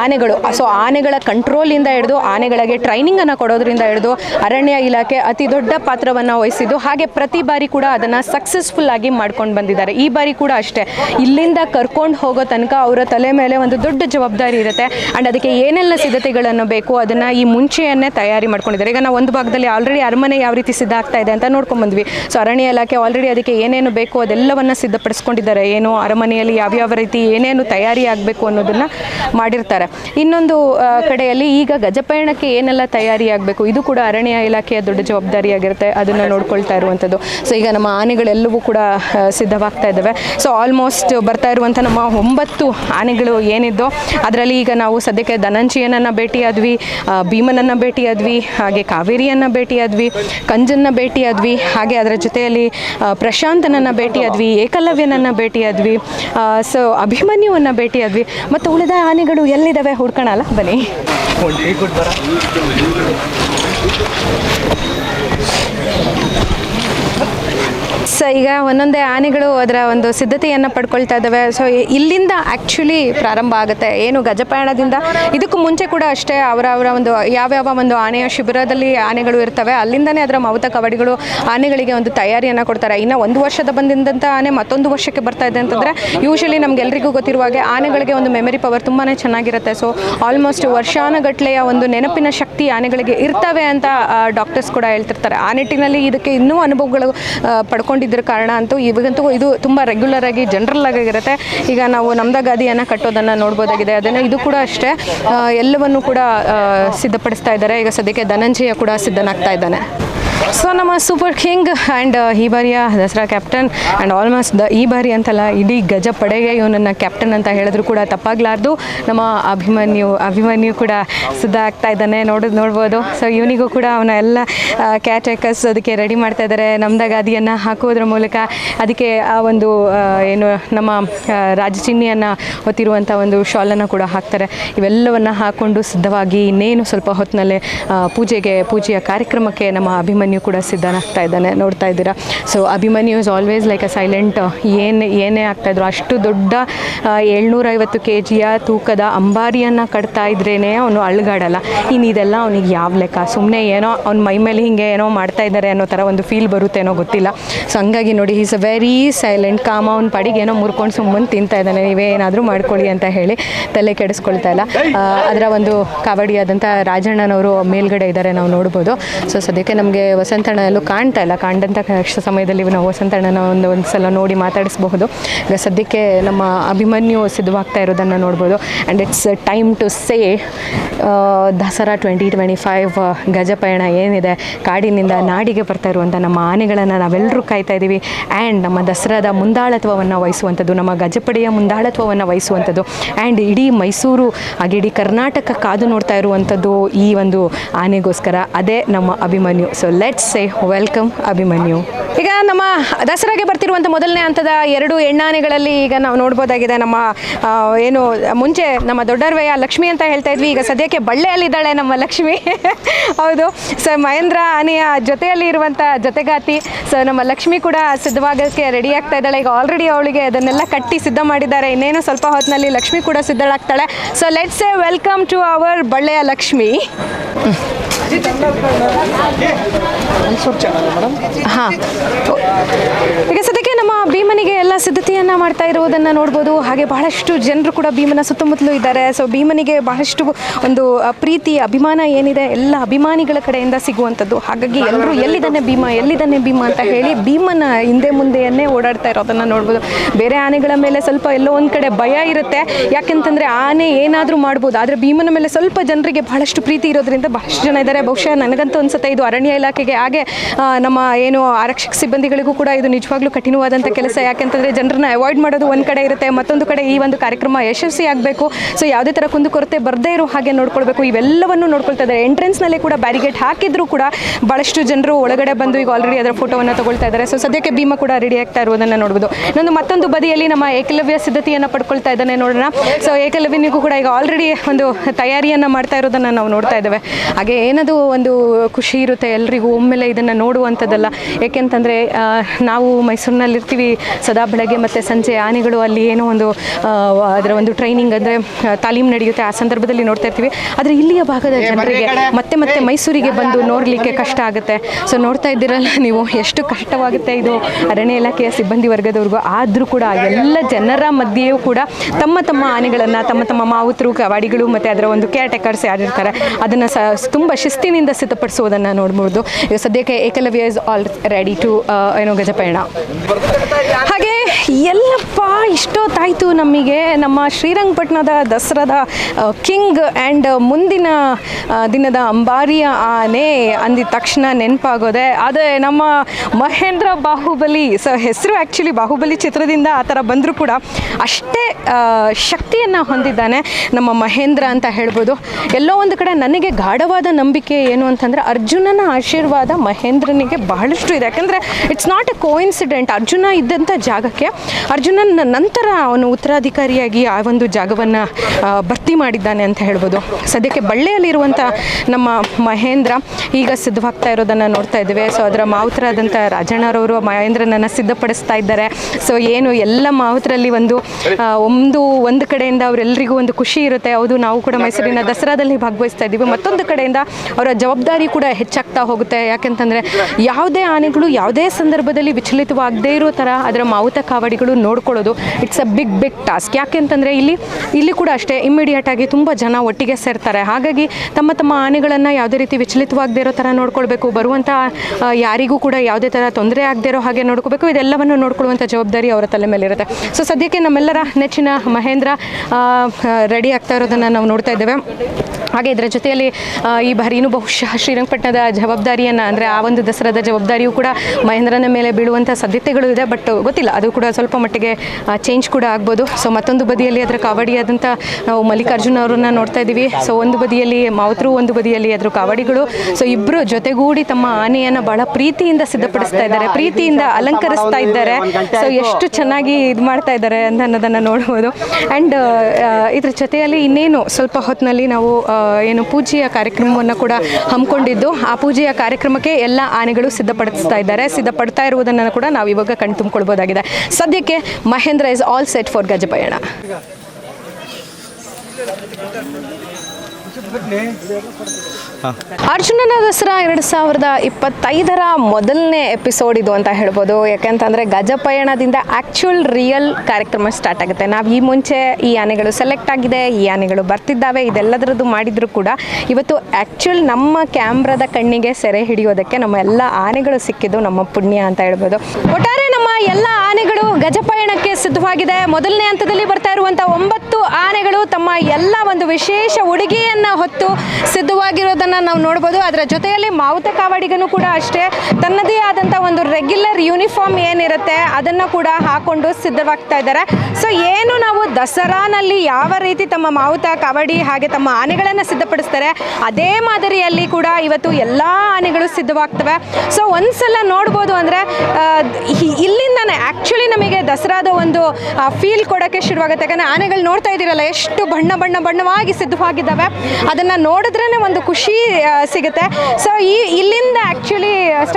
ಆನೆಗಳು. ಸೊ ಆನೆಗಳ ಕಂಟ್ರೋಲಿಂದ ಹಿಡಿದು ಆನೆಗಳಿಗೆ ಟ್ರೈನಿಂಗನ್ನು ಕೊಡೋದ್ರಿಂದ ಹಿಡಿದು ಅರಣ್ಯ ಇಲಾಖೆ ಅತಿ ದೊಡ್ಡ ಪಾತ್ರವನ್ನು ವಹಿಸಿದ್ದು. ಹಾಗೆ ಪ್ರತಿ ಬಾರಿ ಕೂಡ ಅದನ್ನು ಸಕ್ಸಸ್ಫುಲ್ ಆಗಿ ಮಾಡ್ಕೊಂಡು ಬಂದಿದ್ದಾರೆ. ಈ ಬಾರಿ ಕೂಡ ಅಷ್ಟೇ. ಇಲ್ಲಿಂದ ಕರ್ಕೊಂಡು ಹೋಗೋ ತನಕ ಅವರ ತಲೆ ಮೇಲೆ ಒಂದು ದೊಡ್ಡ ಜವಾಬ್ದಾರಿ ಇರುತ್ತೆ. ಆ್ಯಂಡ್ ಅದಕ್ಕೆ ಏನೆಲ್ಲ ಸಿದ್ಧತೆಗಳನ್ನು ಬೇಕು ಅದನ್ನು ಈ ಮುಂಚೆಯನ್ನೇ ತಯಾರಿ ಮಾಡ್ಕೊಂಡಿದ್ದಾರೆ. ಈಗ ನಾವು ಒಂದು ಭಾಗದಲ್ಲಿ ಆಲ್ರೆಡಿ ಅರಮನೆ ಯಾವ ರೀತಿ ಸಿದ್ಧ ಆಗ್ತಾ ಇದೆ ಅಂತ ನೋಡ್ಕೊಂಡ್ ಬಂದ್ವಿ. ಸೊ ಅರಣ್ಯ ಇಲಾಖೆ ಆಲ್ರೆಡಿ ಅದಕ್ಕೆ ಏನೇನು ಬೇಕು ಅದೆಲ್ಲವನ್ನು ಸಿದ್ಧಪಡಿಸ್ಕೊಂಡಿದ್ದಾರೆ. ಏನು ಅರಮನೆಯಲ್ಲಿ ಯಾವ್ಯಾವ ರೀತಿ ಏನೇನು ತಯಾರಿ ಆಗಬೇಕು ಅನ್ನೋದನ್ನು ಮಾಡಿರ್ತಾರೆ. ಇನ್ನೊಂದು ಕಡೆಯಲ್ಲಿ ಈಗ ಗಜಪಯಣಕ್ಕೆ ಏನೆಲ್ಲ ತಯಾರಿ ಆಗಬೇಕು ಇದು ಕೂಡ ಅರಣ್ಯ ಇಲಾಖೆಯ ದೊಡ್ಡ ಜವಾಬ್ದಾರಿಯಾಗಿರುತ್ತೆ, ಅದನ್ನು ನೋಡ್ಕೊಳ್ತಾ ಇರುವಂಥದ್ದು. ಸೊ ಈಗ ನಮ್ಮ ಆನೆಗಳೆಲ್ಲವೂ ಕೂಡ ಸಿದ್ಧವಾಗ್ತಾ ಇದ್ದಾವೆ. ಸೊ ಆಲ್ಮೋಸ್ಟ್ ಬರ್ತಾ ಇರುವಂಥ ನಮ್ಮ ಒಂಬತ್ತು ಆನೆಗಳು ಏನಿದ್ದೋ, ಅದರಲ್ಲಿ ಈಗ ನಾವು ಸದ್ಯಕ್ಕೆ ಧನಂಜಯನನ್ನು ಭೇಟಿಯಾದ್ವಿ ಭೀಮನನ್ನು ಭೇಟಿಯಾದ್ವಿ, ಹಾಗೆ ಕಾವೇರಿಯನ್ನು ಭೇಟಿಯಾದ್ವಿ, ಕಂಜನ್ನು ಭೇಟಿಯಾದ್ವಿ, ಹಾಗೆ ಅದರ ಜೊತೆಯಲ್ಲಿ ಪ್ರಶಾಂತನನ್ನು ಭೇಟಿಯಾದ್ವಿ, ಏಕಲವ್ಯನನ್ನು ಭೇಟಿಯಾದ್ವಿ ಸೊ ಅಭಿಮನ್ಯುವನ್ನು ಭೇಟಿಯಾದ್ವಿ. ಮತ್ತು ಉಳಿದ ಆನೆಗಳು ಎಲ್ಲಿದ್ದಾವೆ ಹುಡ್ಕೋಣಲ್ಲ? ಬನ್ನಿ. ಸೊ ಈಗ ಒಂದೊಂದೇ ಆನೆಗಳು ಅದರ ಒಂದು ಸಿದ್ಧತೆಯನ್ನು ಪಡ್ಕೊಳ್ತಾ ಇದ್ದಾವೆ ಸೊ ಇಲ್ಲಿಂದ ಆ್ಯಕ್ಚುಲಿ ಪ್ರಾರಂಭ ಆಗುತ್ತೆ. ಏನು ಗಜಪಯಣದಿಂದ ಇದಕ್ಕೂ ಮುಂಚೆ ಕೂಡ ಅಷ್ಟೇ ಅವರ ಅವರ ಒಂದು ಯಾವ್ಯಾವ ಒಂದು ಆನೆಯ ಶಿಬಿರದಲ್ಲಿ ಆನೆಗಳು ಇರ್ತವೆ ಅಲ್ಲಿಂದನೇ ಅದರ ಮೌತ ಕವಡಿಗಳು ಆನೆಗಳಿಗೆ ಒಂದು ತಯಾರಿಯನ್ನು ಕೊಡ್ತಾರೆ. ಇನ್ನು ಒಂದು ವರ್ಷದ ಬಂದಿದ್ದಂಥ ಆನೆ ಮತ್ತೊಂದು ವರ್ಷಕ್ಕೆ ಬರ್ತಾ ಇದೆ ಅಂತಂದರೆ ಯೂಶಲಿ ನಮಗೆಲ್ಲರಿಗೂ ಗೊತ್ತಿರುವ ಹಾಗೆ ಆನೆಗಳಿಗೆ ಒಂದು ಮೆಮರಿ ಪವರ್ ತುಂಬಾ ಚೆನ್ನಾಗಿರುತ್ತೆ. ಸೊ ಆಲ್ಮೋಸ್ಟ್ ವರ್ಷಾನುಗಟ್ಲೆಯ ಒಂದು ನೆನಪಿನ ಶಕ್ತಿ ಆನೆಗಳಿಗೆ ಇರ್ತವೆ ಅಂತ ಡಾಕ್ಟರ್ಸ್ ಕೂಡ ಹೇಳ್ತಿರ್ತಾರೆ. ಆ ನಿಟ್ಟಿನಲ್ಲಿ ಇದಕ್ಕೆ ಇನ್ನೂ ಅನುಭವಗಳು ಆ, ಪಡ್ಕೊಂಡಿದ್ರ ಕಾರಣ ಅಂತೂ ಇವಾಗಂತೂ ಇದು ತುಂಬ ರೆಗ್ಯುಲರ್ ಆಗಿ ಜನರಲ್ ಆಗಿರುತ್ತೆ. ಈಗ ನಾವು ನಮ್ದ ಗಾದಿಯನ್ನು ಕಟ್ಟೋದನ್ನು ನೋಡ್ಬೋದಾಗಿದೆ. ಅದನ್ನು ಇದು ಕೂಡ ಅಷ್ಟೇ. ಎಲ್ಲವನ್ನು ಕೂಡ ಸಿದ್ಧಪಡಿಸ್ತಾ ಇದ್ದಾರೆ. ಈಗ ಸದ್ಯಕ್ಕೆ ಧನಂಜಯ ಕೂಡ ಸಿದ್ಧನಾಗ್ತಾ ಇದ್ದಾನೆ. ಸೊ ನಮ್ಮ ಸೂಪರ್ ಕಿಂಗ್ ಆ್ಯಂಡ್ ಈ ಬಾರಿಯ Dasara captain and almost the ಈ ಬಾರಿ ಅಂತಲ್ಲ, ಇಡೀ ಗಜ ಪಡೆಗೆ ಇವನನ್ನು ಕ್ಯಾಪ್ಟನ್ ಅಂತ ಹೇಳಿದ್ರು ಕೂಡ ತಪ್ಪಾಗಲಾರ್ದು. ನಮ್ಮ ಅಭಿಮನ್ಯು ಅಭಿಮನ್ಯು ಕೂಡ ಸಿದ್ಧ ಆಗ್ತಾ ಇದ್ದಾನೆ ನೋಡೋದು ನೋಡ್ಬೋದು. ಸೊ ಇವನಿಗೂ ಕೂಡ ಅವನ ಎಲ್ಲ ಕ್ಯಾಟ್ ಟೇಕರ್ಸ್ ಅದಕ್ಕೆ ರೆಡಿ ಮಾಡ್ತಾ ಇದ್ದಾರೆ. ನಮ್ದಾಗ ಅದಿಯನ್ನು ಹಾಕೋದ್ರ ಮೂಲಕ ಅದಕ್ಕೆ ಆ ಒಂದು ಏನು, ನಮ್ಮ ರಾಜಚಿಹ್ನೆಯನ್ನು ಹೊತ್ತಿರುವಂಥ ಒಂದು ಶಾಲನ್ನು ಕೂಡ ಹಾಕ್ತಾರೆ. ಇವೆಲ್ಲವನ್ನು ಹಾಕ್ಕೊಂಡು ಸಿದ್ಧವಾಗಿ ಇನ್ನೇನು ಸ್ವಲ್ಪ ಹೊತ್ತಿನಲ್ಲೇ ಪೂಜೆಗೆ, ಪೂಜೆಯ ಕಾರ್ಯಕ್ರಮಕ್ಕೆ ನಮ್ಮ ಅಭಿಮನ್ಯು ಕೂಡ ಸಿದ್ಧನಾಗ್ತಾ ಇದ್ದಾನೆ, ನೋಡ್ತಾ ಇದ್ದೀರಾ? So Abhimanyu is always like a silent ಏನು, ಏನೇ ಆಗ್ತಾಯಿದ್ರು ಅಷ್ಟು ದೊಡ್ಡ ಏಳ್ನೂರೈವತ್ತು ಕೆ ಜಿಯ ತೂಕದ ಅಂಬಾರಿಯನ್ನು ಕಟ್ತಾ ಇದ್ರೇ ಅವನು ಅಳ್ಗಾಡಲ್ಲ. ಇನ್ನು ಇದೆಲ್ಲ ಅವನಿಗೆ ಯಾವ ಲೆಕ್ಕ? ಸುಮ್ಮನೆ ಏನೋ ಅವ್ನ ಮೈ ಮೇಲೆ ಹಿಂಗೆ ಏನೋ ಮಾಡ್ತಾ ಇದ್ದಾರೆ ಅನ್ನೋ ಥರ ಒಂದು ಫೀಲ್ ಬರುತ್ತೇನೋ ಗೊತ್ತಿಲ್ಲ. ಸೊ ಹಂಗಾಗಿ ನೋಡಿ ಈಸ್ ಅ ವೆರಿ ಸೈಲೆಂಟ್ ಕಾಮ ಅವ್ನ ಪಡಿಗೆ ಏನೋ ಮುರ್ಕೊಂಡು ಸುಮ್ಮನೆ ತಿಂತಾ ಇದ್ದಾನೆ. ನೀವೇ ಏನಾದರೂ ಮಾಡ್ಕೊಳ್ಳಿ ಅಂತ ಹೇಳಿ ತಲೆ ಕೆಡಿಸ್ಕೊಳ್ತಾ ಇಲ್ಲ. ಅದರ ಒಂದು ಕಾವಡಿಯಾದಂಥ ರಾಜಣ್ಣನವರು ಮೇಲ್ಗಡೆ ಇದ್ದಾರೆ ನಾವು ನೋಡ್ಬೋದು. ಸೊ ಸದ್ಯಕ್ಕೆ ನಮಗೆ ವಸಂತಣ್ಣ ಎಲ್ಲೂ ಕಾಣ್ತಾ ಇಲ್ಲ. ಕಾಣ್ದಂಥ ಸಮಯದಲ್ಲಿ ನಾವು ವಸಂತಣ್ಣನ ಒಂದು ಒಂದು ಸಲ ನೋಡಿ ಮಾತಾಡಿಸಬಹುದು. ಈಗ ಸದ್ಯಕ್ಕೆ ನಮ್ಮ ಅಭಿಮನ್ಯು ಸಿದ್ಧವಾಗ್ತಾ ಇರೋದನ್ನು ನೋಡ್ಬೋದು. And it's time to say Dasara twenty twenty five Gajapayana ಏನಿದೆ, ಕಾಡಿನಿಂದ ನಾಡಿಗೆ ಬರ್ತಾ ಇರುವಂಥ ನಮ್ಮ ಆನೆಗಳನ್ನು ನಾವೆಲ್ಲರೂ ಕಾಯ್ತಾ ಇದ್ದೀವಿ ಆ್ಯಂಡ್ ನಮ್ಮ ದಸರಾದ ಮುಂದಾಳತ್ವವನ್ನು ವಹಿಸುವಂಥದ್ದು, ನಮ್ಮ ಗಜಪಡೆಯ ಮುಂದಾಳತ್ವವನ್ನು ವಹಿಸುವಂಥದ್ದು. ಆ್ಯಂಡ್ ಇಡೀ ಮೈಸೂರು, ಹಾಗೆ ಇಡೀ ಕರ್ನಾಟಕ ಕಾದು ನೋಡ್ತಾ ಇರುವಂಥದ್ದು ಈ ಒಂದು ಆನೆಗೋಸ್ಕರ. ಅದೇ ನಮ್ಮ Abhimanyu. So let's say welcome Abhimanyu ಈಗ ನಮ್ಮ ದಸರಾಗೆ ಬರ್ತಿರುವಂಥ ಮೊದಲನೇ ಹಂತದ ಎರಡು ಎಣ್ಣಾನೆಗಳಲ್ಲಿ ಈಗ ನಾವು ನೋಡ್ಬೋದಾಗಿದೆ ನಮ್ಮ ಏನು, ಮುಂಚೆ ನಮ್ಮ ದೊಡ್ಡರ್ವಯ್ಯ ಲಕ್ಷ್ಮಿ ಅಂತ ಹೇಳ್ತಾ ಇದ್ವಿ, ಈಗ ಸದ್ಯಕ್ಕೆ ಬಳ್ಳೆಯಲ್ಲಿದ್ದಾಳೆ ನಮ್ಮ ಲಕ್ಷ್ಮಿ. ಹೌದು. ಸೊ ಮಹೇಂದ್ರ ಆನೆಯ ಜೊತೆಯಲ್ಲಿ ಇರುವಂಥ ಜೊತೆಗಾತಿ. ಸೊ ನಮ್ಮ ಲಕ್ಷ್ಮಿ ಕೂಡ ಸಿದ್ಧವಾಗೋಕ್ಕೆ ರೆಡಿ ಆಗ್ತಾ ಇದ್ದಾಳೆ. ಈಗ ಆಲ್ರೆಡಿ ಅವಳಿಗೆ ಅದನ್ನೆಲ್ಲ ಕಟ್ಟಿ ಸಿದ್ಧ ಮಾಡಿದ್ದಾರೆ. ಇನ್ನೇನು ಸ್ವಲ್ಪ ಹೊತ್ತಿನಲ್ಲಿ ಲಕ್ಷ್ಮಿ ಕೂಡ ಸಿದ್ಧಳಾಗ್ತಾಳೆ. So let's a welcome to our ಬಳ್ಳೆಯ Lakshmi. ಹಾಂ ಈಗ ಸದ್ಯಕ್ಕೆ ನಮ್ಮ ಭೀಮನಿಗೆ ಎಲ್ಲ ಸಿದ್ಧತೆಯನ್ನು ಮಾಡ್ತಾ ಇರುವುದನ್ನು ನೋಡ್ಬೋದು. ಹಾಗೆ ಬಹಳಷ್ಟು ಜನರು ಕೂಡ ಭೀಮನ ಸುತ್ತಮುತ್ತಲೂ ಇದ್ದಾರೆ. ಸೊ ಭೀಮನಿಗೆ ಬಹಳಷ್ಟು ಒಂದು ಪ್ರೀತಿ, ಅಭಿಮಾನ ಏನಿದೆ, ಎಲ್ಲ ಅಭಿಮಾನಿಗಳ ಕಡೆಯಿಂದ ಸಿಗುವಂಥದ್ದು. ಹಾಗಾಗಿ ಎಲ್ಲರೂ ಎಲ್ಲಿದ್ದಾನೆ ಭೀಮ ಎಲ್ಲಿದ್ದಾನೆ ಭೀಮ ಅಂತ ಹೇಳಿ ಭೀಮನ ಹಿಂದೆ ಮುಂದೆಯನ್ನೇ ಓಡಾಡ್ತಾ ಇರೋದನ್ನು ನೋಡ್ಬೋದು. ಬೇರೆ ಆನೆಗಳ ಮೇಲೆ ಸ್ವಲ್ಪ ಎಲ್ಲೋ ಒಂದು ಕಡೆ ಭಯ ಇರುತ್ತೆ. ಯಾಕೆಂತಂದರೆ ಆನೆ ಏನಾದರೂ ಮಾಡ್ಬೋದು. ಆದರೆ ಭೀಮನ ಮೇಲೆ ಸ್ವಲ್ಪ ಜನರಿಗೆ ಬಹಳಷ್ಟು ಪ್ರೀತಿ ಇರೋದ್ರಿಂದ ಬಹಳಷ್ಟು ಜನ ಇದ್ದಾರೆ. ಬಹುಶಃ ನನಗಂತೂ ಅನ್ಸುತ್ತೆ ಇದು ಅರಣ್ಯ ಇಲಾಖೆಗೆ. ಹಾಗೆ ನಮ್ಮ ಏನು ಆರಕ್ಷಕ ಸಿಬ್ಬಂದಿಗಳಿಗೂ ಕೂಡ ಇದು ನಿಜವಾಗ್ಲೂ ಕಠಿಣವಾದಂಥ ಕೆಲಸ ಯಾಕೆಂತಂದರೆ ಜನರನ್ನ ಅವಾಯ್ಡ್ ಮಾಡೋದು ಒಂದು ಕಡೆ ಇರುತ್ತೆ, ಮತ್ತೊಂದು ಕಡೆ ಈ ಒಂದು ಕಾರ್ಯಕ್ರಮ ಯಶಸ್ವಿ ಆಗಬೇಕು. ಸೊ ಯಾವುದೇ ಥರ ಕುಂದುಕೊರತೆ ಬರದೇ ಇರೋ ಹಾಗೆ ನೋಡ್ಕೊಳ್ಬೇಕು. ಇವೆಲ್ಲವನ್ನು ನೋಡ್ಕೊಳ್ತಾ ಇದ್ದಾರೆ. ಎಂಟ್ರೆನ್ಸ್ನಲ್ಲೇ ಕೂಡ ಬ್ಯಾರಿಗೇಟ್ ಹಾಕಿದ್ರು ಕೂಡ ಭಾಳಷ್ಟು ಜನರು ಒಳಗಡೆ ಬಂದು ಈಗ ಆಲ್ರೆಡಿ ಅದರ ಫೋಟೋವನ್ನು ತಗೊಳ್ತಾ ಇದ್ದಾರೆ. ಸೊ ಸದ್ಯಕ್ಕೆ ಭೀಮ ಕೂಡ ರೆಡಿ ಆಗ್ತಾ ಇರುವುದನ್ನು ನೋಡ್ಬೋದು. ಇನ್ನೊಂದು ಮತ್ತೊಂದು ಬದಿಯಲ್ಲಿ ನಮ್ಮ ಏಕಲವ್ಯ ಸಿದ್ಧತೆಯನ್ನು ಪಡ್ಕೊಳ್ತಾ ಇದ್ದಾನೆ ನೋಡೋಣ. ಸೊ ಏಕಲವ್ಯನಿಗೂ ಕೂಡ ಈಗ ಆಲ್ರೆಡಿ ಒಂದು ತಯಾರಿಯನ್ನು ಮಾಡ್ತಾ ಇರೋದನ್ನು ನಾವು ನೋಡ್ತಾ ಇದ್ದೇವೆ. ಹಾಗೆ ಏನದು ಒಂದು ಖುಷಿ ಇರುತ್ತೆ ಎಲ್ರಿಗೂ ಒಮ್ಮೆಲೆ ಇದನ್ನು ನೋಡುವಂಥದ್ದಲ್ಲ. ಏಕೆಂತಂದರೆ ನಾವು ಮೈಸೂರಿನಲ್ಲಿರ್ತೀವಿ. ಸದಾ ಬೆಳಗ್ಗೆ ಮತ್ತು ಸಂಜೆ ಆನೆಗಳು ಅಲ್ಲಿ ಏನೋ ಒಂದು ಅದರ ಒಂದು ಟ್ರೈನಿಂಗ್ ಅಂದರೆ ತಾಲೀಮ್ ನಡೆಯುತ್ತೆ ಆ ಸಂದರ್ಭದಲ್ಲಿ ನೋಡ್ತಾ ಇರ್ತೀವಿ. ಆದರೆ ಇಲ್ಲಿಯ ಭಾಗದ ಜನರಿಗೆ ಮತ್ತೆ ಮತ್ತೆ ಮೈಸೂರಿಗೆ ಬಂದು ನೋಡಲಿಕ್ಕೆ ಕಷ್ಟ ಆಗುತ್ತೆ. ಸೊ ನೋಡ್ತಾ ಇದ್ದೀರಲ್ಲ ನೀವು ಎಷ್ಟು ಕಷ್ಟವಾಗುತ್ತೆ ಇದು. ಅರಣ್ಯ ಇಲಾಖೆಯ ಸಿಬ್ಬಂದಿ ವರ್ಗದವ್ರಿಗೂ ಆದರೂ ಕೂಡ ಎಲ್ಲ ಜನರ ಮಧ್ಯೆಯೂ ಕೂಡ ತಮ್ಮ ತಮ್ಮ ಆನೆಗಳನ್ನು ತಮ್ಮ ತಮ್ಮ ಮಾವುತರು ಕವಾಡಿಗಳು ಮತ್ತು ಅದರ ಒಂದು ಕೇರ್ ಟೇಕರ್ಸ್ ಯಾರಿರ್ತಾರೆ ಅದನ್ನು ಸ ತುಂಬ ಶಿಸ್ತಿನಿಂದ ಸಿದ್ಧಪಡಿಸುವುದನ್ನು ನೋಡ್ಬೋದು. ಈಗ ಸದ್ಯಕ್ಕೆ Ekalavya is all ready to ಏನೋ ಗಜಪಯಣ. ಹಾಗೆ ಎಲ್ಲಪ್ಪ, ಇಷ್ಟೊತ್ತಾಯಿತು ನಮಗೆ. ನಮ್ಮ ಶ್ರೀರಂಗಪಟ್ಟಣದ ದಸರಾದ ಕಿಂಗ್ ಆ್ಯಂಡ್ ಮುಂದಿನ ದಿನದ ಅಂಬಾರಿಯ ಆನೆ ಅಂದಿದ ತಕ್ಷಣ ನೆನಪಾಗೋದೆ. ಅದೇ ನಮ್ಮ ಮಹೇಂದ್ರ ಬಾಹುಬಲಿ, ಸೊ, ಹೆಸರು ಆ್ಯಕ್ಚುಲಿ ಬಾಹುಬಲಿ ಚಿತ್ರದಿಂದ ಆ ಥರ ಬಂದರೂ ಕೂಡ ಅಷ್ಟೇ ಶಕ್ತಿಯನ್ನು ಹೊಂದಿದ್ದಾನೆ ನಮ್ಮ ಮಹೇಂದ್ರ ಅಂತ ಹೇಳ್ಬೋದು. ಎಲ್ಲೋ ಒಂದು ಕಡೆ ನನಗೆ ಗಾಢವಾದ ನಂಬಿಕೆ ಏನು ಅಂತಂದರೆ ಅರ್ಜುನನ ಆಶೀರ್ವಾದ ಮಹೇಂದ್ರನಿಗೆ ಬಹಳಷ್ಟು ಇದೆ. ಯಾಕಂದರೆ it's not a coincident Arjuna ಇದ್ದಂಥ ಜಾಗಕ್ಕೆ ಅರ್ಜುನನ ನಂತರ ಅವನು ಉತ್ತರಾಧಿಕಾರಿಯಾಗಿ ಆ ಒಂದು ಜಾಗವನ್ನು ಭರ್ತಿ ಮಾಡಿದ್ದಾನೆ ಅಂತ ಹೇಳ್ಬೋದು. ಸದ್ಯಕ್ಕೆ ಬಳ್ಳಿಯಲ್ಲಿರುವಂಥ ನಮ್ಮ ಮಹೇಂದ್ರ ಈಗ ಸಿದ್ಧವಾಗ್ತಾ ಇರೋದನ್ನು ನೋಡ್ತಾ ಇದ್ದೇವೆ. ಸೊ ಅದರ ಮಾವುತರಾದಂಥ ರಾಜಣ್ಣರವರು ಮಹೇಂದ್ರನನ್ನು ಸಿದ್ಧಪಡಿಸ್ತಾ ಇದ್ದಾರೆ. ಸೊ ಏನು ಎಲ್ಲ ಮಾವುತರಲ್ಲಿ ಒಂದು ಒಂದು ಒಂದು ಕಡೆಯಿಂದ ಅವರೆಲ್ಲರಿಗೂ ಒಂದು ಖುಷಿ ಇರುತ್ತೆ. ಹೌದು, ನಾವು ಕೂಡ ಮೈಸೂರಿನ ದಸರಾದಲ್ಲಿ ಭಾಗವಹಿಸ್ತಾ ಇದ್ದೀವಿ. ಮತ್ತೊಂದು ಕಡೆಯಿಂದ ಅವರ ಜವಾಬ್ದಾರಿ ಕೂಡ ಹೆಚ್ಚಾಗ್ತಾ ಹೋಗುತ್ತೆ. ಯಾಕೆಂತಂದರೆ, ಯಾವುದೇ ಆನೆಗಳು ಯಾವುದೇ ಸಂದರ್ಭದಲ್ಲಿ ವಿಚಲಿತವಾಗದೇ ಇರೋ ಅದರ ಮಾವುತ ಕಾವಡಿಗಳು ನೋಡ್ಕೊಳ್ಳೋದು it's a big big task ಯಾಕೆ ಅಂತಂದರೆ ಇಲ್ಲಿ ಇಲ್ಲಿ ಕೂಡ ಅಷ್ಟೇ ಇಮ್ಮಿಡಿಯೇಟ್ ಆಗಿ ತುಂಬ ಜನ ಒಟ್ಟಿಗೆ ಸೇರ್ತಾರೆ. ಹಾಗಾಗಿ ತಮ್ಮ ತಮ್ಮ ಆನೆಗಳನ್ನು ಯಾವುದೇ ರೀತಿ ವಿಚಲಿತವಾಗದೇ ಇರೋ ಥರ ನೋಡ್ಕೊಳ್ಬೇಕು. ಬರುವಂಥ ಯಾರಿಗೂ ಕೂಡ ಯಾವುದೇ ಥರ ತೊಂದರೆ ಆಗದೇ ಇರೋ ಹಾಗೆ ನೋಡ್ಕೋಬೇಕು ಇದೆಲ್ಲವನ್ನು ನೋಡ್ಕೊಳ್ಳುವಂಥ ಜವಾಬ್ದಾರಿ ಅವರ ತಲೆ ಮೇಲೆ ಇರುತ್ತೆ. ಸೊ ಸದ್ಯಕ್ಕೆ ನಮ್ಮೆಲ್ಲರ ನೆಚ್ಚಿನ ಮಹೇಂದ್ರ ರೆಡಿ ಆಗ್ತಾ ಇರೋದನ್ನು ನಾವು ನೋಡ್ತಾ ಇದ್ದೇವೆ. ಹಾಗೆ ಇದರ ಜೊತೆಯಲ್ಲಿ ಈ ಬಾರಿನೂ ಬಹುಶಃ ಶ್ರೀರಂಗಪಟ್ಟಣದ ಜವಾಬ್ದಾರಿಯನ್ನು, ಅಂದರೆ ಆ ಒಂದು ದಸರಾದ ಜವಾಬ್ದಾರಿಯೂ ಕೂಡ ಮಹೇಂದ್ರನ ಮೇಲೆ ಬೀಳುವಂಥ ಸಾಧ್ಯತೆಗಳು ಇದೆ. ಬಟ್ ಗೊತ್ತಿಲ್ಲ, ಅದು ಕೂಡ ಸ್ವಲ್ಪ ಮಟ್ಟಿಗೆ ಚೇಂಜ್ ಕೂಡ ಆಗ್ಬೋದು. ಸೊ ಮತ್ತೊಂದು ಬದಿಯಲ್ಲಿ ಅದರ ಕಾವಡಿಯಾದಂಥ ನಾವು ಮಲ್ಲಿಕಾರ್ಜುನ ಅವರನ್ನ ನೋಡ್ತಾ ಇದ್ದೀವಿ ಸೊ ಒಂದು ಬದಿಯಲ್ಲಿ ಮಾವುತರು, ಒಂದು ಬದಿಯಲ್ಲಿ ಅದರ ಕಾವಡಿಗಳು. ಸೊ ಇಬ್ಬರು ಜೊತೆಗೂಡಿ ತಮ್ಮ ಆನೆಯನ್ನು ಬಹಳ ಪ್ರೀತಿಯಿಂದ ಸಿದ್ಧಪಡಿಸ್ತಾ ಇದ್ದಾರೆ, ಪ್ರೀತಿಯಿಂದ ಅಲಂಕರಿಸ್ತಾ ಇದ್ದಾರೆ. ಸೊ ಎಷ್ಟು ಚೆನ್ನಾಗಿ ಇದು ಮಾಡ್ತಾ ಇದ್ದಾರೆ ಅಂತ ಅನ್ನೋದನ್ನು ನೋಡ್ಬೋದು. ಆ್ಯಂಡ್ ಇದ್ರ ಜೊತೆಯಲ್ಲಿ ಇನ್ನೇನು ಸ್ವಲ್ಪ ಹೊತ್ತಿನಲ್ಲಿ ನಾವು ಏನು ಪೂಜೆಯ ಕಾರ್ಯಕ್ರಮವನ್ನು ಕೂಡ ಹಮ್ಮಿಕೊಂಡಿದ್ದು. ಆ ಪೂಜೆಯ ಕಾರ್ಯಕ್ರಮಕ್ಕೆ ಎಲ್ಲ ಆನೆಗಳು ಸಿದ್ಧಪಡಿಸ್ತಾ ಇದ್ದಾರೆ. ಸಿದ್ಧಪಡ್ತಾ ಇರುವುದನ್ನು ಕೂಡ ನಾವು ಇವಾಗ ಕಣ್ ತುಂಬಿಕೊಳ್ಬೋದಾಗಿದೆ ಸದ್ಯಕ್ಕೆ Mahendra is all set for ಗಜಪಯಣ ಅರ್ಜುನನ ದಸರಾ ಎರಡು ಸಾವಿರದ ಇಪ್ಪತ್ತೈದರ ಮೊದಲನೇ ಎಪಿಸೋಡ್ ಇದು ಅಂತ ಹೇಳ್ಬೋದು. ಯಾಕೆಂತಂದರೆ ಗಜಪಯಣದಿಂದ ಆ್ಯಕ್ಚುಯಲ್ ರಿಯಲ್ ಕಾರ್ಯಕ್ರಮ ಸ್ಟಾರ್ಟ್ ಆಗುತ್ತೆ. ನಾವು ಈ ಮುಂಚೆ ಈ ಆನೆಗಳು ಸೆಲೆಕ್ಟ್ ಆಗಿದೆ, ಈ ಆನೆಗಳು ಬರ್ತಿದ್ದಾವೆ, ಇದೆಲ್ಲದರದ್ದು ಮಾಡಿದರೂ ಕೂಡ ಇವತ್ತು ಆ್ಯಕ್ಚುಯಲ್ ನಮ್ಮ ಕ್ಯಾಮ್ರಾದ ಕಣ್ಣಿಗೆ ಸೆರೆ ಹಿಡಿಯೋದಕ್ಕೆ ನಮ್ಮ ಎಲ್ಲ ಆನೆಗಳು ಸಿಕ್ಕಿದ್ದು ನಮ್ಮ ಪುಣ್ಯ ಅಂತ ಹೇಳ್ಬೋದು. ಒಟ್ಟಾರೆ ನಮ್ಮ ಎಲ್ಲ ಆನೆಗಳು ಗಜಪಯಣಕ್ಕೆ ಸಿದ್ಧವಾಗಿದೆ. ಮೊದಲನೇ ಹಂತದಲ್ಲಿ ಬರ್ತಾ ಇರುವಂಥ ಒಂಬತ್ತು ಆನೆಗಳು ತಮ್ಮ ಎಲ್ಲ ಒಂದು ವಿಶೇಷ ಉಡುಗೆಯನ್ನು ಹೊತ್ತು ಸಿದ್ಧವಾಗಿರೋದನ್ನು ನಾವು ನೋಡ್ಬೋದು. ಅದರ ಜೊತೆಯಲ್ಲಿ ಮಾವುತ ಕಾವಾಡಿಗನು ಕೂಡ ಅಷ್ಟೇ. ತನ್ನದೇ ಆದಂಥ ಒಂದು ರೆಗ್ಯುಲರ್ ಯೂನಿಫಾರ್ಮ್ ಏನಿರುತ್ತೆ, ಅದನ್ನು ಕೂಡ ಹಾಕೊಂಡು ಸಿದ್ಧವಾಗ್ತಾ ಇದ್ದಾರೆ. ಸೊ ಏನು ನಾವು ದಸರಾನಲ್ಲಿ ಯಾವ ರೀತಿ ತಮ್ಮ ಮಾವುತ ಕಾವಡಿ ಹಾಗೆ ತಮ್ಮ ಆನೆಗಳನ್ನು ಸಿದ್ಧಪಡಿಸ್ತಾರೆ, ಅದೇ ಮಾದರಿಯಲ್ಲಿ ಕೂಡ ಇವತ್ತು ಎಲ್ಲ ಆನೆಗಳು ಸಿದ್ಧವಾಗ್ತವೆ. ಸೊ ಒಂದ್ಸಲ ನೋಡ್ಬೋದು ಅಂದರೆ ಇಲ್ಲಿಂದಾನೆ ಆ್ಯಕ್ಚುಲಿ ನಮಗೆ ದಸರಾದ ಒಂದು ಫೀಲ್ ಕೊಡೋಕ್ಕೆ ಶುರುವಾಗುತ್ತೆ. ಯಾಕಂದರೆ ಆನೆಗಳು ನೋಡ್ತಾ ಇದ್ದೀರಲ್ಲ, ಎಷ್ಟು ಬಣ್ಣ ಬಣ್ಣ ಬಣ್ಣವಾಗಿ ಸಿದ್ಧವಾಗಿದ್ದಾವೆ. ಅದನ್ನು ನೋಡಿದ್ರೇ ಒಂದು ಖುಷಿ ಸಿಗುತ್ತೆ. ಸೊ ಈ ಇಲ್ಲಿಂದ ಆ್ಯಕ್ಚುಲಿ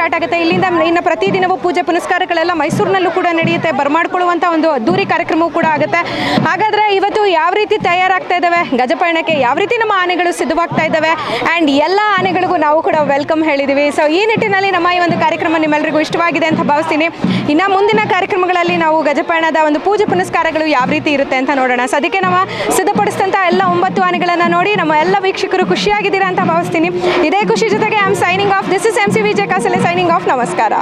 ಸ್ಟಾರ್ಟ್ ಆಗುತ್ತೆ. ಇಲ್ಲಿಂದ ಇನ್ನು ಪ್ರತಿದಿನವೂ ಪೂಜೆ ಪುನಸ್ಕಾರಗಳೆಲ್ಲ ಮೈಸೂರಿನಲ್ಲೂ ಕೂಡ ನಡೆಯುತ್ತೆ. ಬರ್ಮಾಡ್ಕೊಳ್ಳುವಂಥ ಒಂದು ಅದ್ದೂರಿ ಕಾರ್ಯಕ್ರಮವೂ ಕೂಡ ಆಗುತ್ತೆ. ಹಾಗಾದರೆ ಇವತ್ತು ಯಾವ ರೀತಿ ತಯಾರಾಗ್ತಾ ಇದ್ದಾವೆ? ಗಜಪಯಣಕ್ಕೆ ಯಾವ ರೀತಿ ನಮ್ಮ ಆನೆಗಳು ಸಿದ್ಧವಾಗ್ತಾ ಇದ್ದಾವೆ? ಆ್ಯಂಡ್ ಎಲ್ಲ ಆನೆಗಳಿಗೂ ನಾವು ಕೂಡ ವೆಲ್ಕಮ್ ಹೇಳಿದ್ದೀವಿ. ಸೊ ಈ ನಿಟ್ಟಿನಲ್ಲಿ ನಮ್ಮ ಈ ಒಂದು ಕಾರ್ಯಕ್ರಮ ನಿಮ್ಮೆಲ್ಲರಿಗೂ ಇಷ್ಟವಾಗಿದೆ ಅಂತ ಭಾವಿಸ್ತೀನಿ. ಇನ್ನು ಮುಂದಿನ ಕಾರ್ಯಕ್ರಮಗಳಲ್ಲಿ ನಾವು ಗಜಪಯಣದ ಒಂದು ಪೂಜೆ ಪುನಸ್ಕಾರಗಳು ಯಾವ ರೀತಿ ಇರುತ್ತೆ ಅಂತ ನೋಡೋಣ. ಸೊ ಅದಕ್ಕೆ ನಾವು ಸಿದ್ಧಪಡಿಸಿದಂಥ ಎಲ್ಲ ಒಂಬತ್ತು ಆನೆಗಳನ್ನು ನೋಡಿ ನಮ್ಮ ಎಲ್ಲ ವೀಕ್ಷಕರು ಖುಷಿಯಾಗಿದ್ದೀರಾ ಅಂತ ಭಾವಿಸ್ತೀನಿ. ಇದೇ ಖುಷಿ ಜೊತೆಗೆ I am signing off this is M C Vijaya Kasale signing off ನಮಸ್ಕಾರ